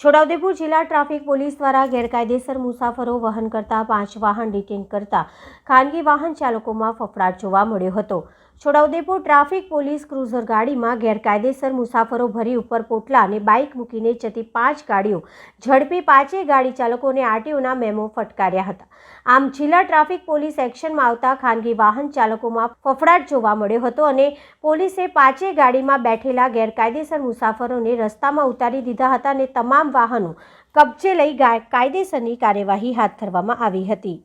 છોટાઉદેપુર જિલ્લા traffic police દ્વારા ગેરકાયદેસર મુસાફરો વહન કરતા પાંચ વાહન ડિટેન કરતા ખાનગી વાહન ચાલકોમાં ફફડાટ જોવા મળ્યો હતો. છોટાઉદેપુર ટ્રાફિક પોલીસ ક્રુઝર ગાડીમાં ગેરકાયદેસર મુસાફરો ભરી ઉપર પોટલા અને બાઇક મૂકીને જતી પાંચ ગાડીઓ ઝડપી પાંચેય ગાડી ચાલકોને આરટીઓના મેમો ફટકાર્યા હતા. આમ જિલ્લા ટ્રાફિક પોલીસ એક્શનમાં આવતા ખાનગી વાહન ચાલકોમાં ફફડાટ જોવા મળ્યો હતો અને પોલીસે પાંચેય ગાડીમાં બેઠેલા ગેરકાયદેસર મુસાફરોને રસ્તામાં ઉતારી દીધા હતા અને તમામ વાહનો કબજે લઈ કાયદેસરની કાર્યવાહી હાથ ધરવામાં આવી હતી.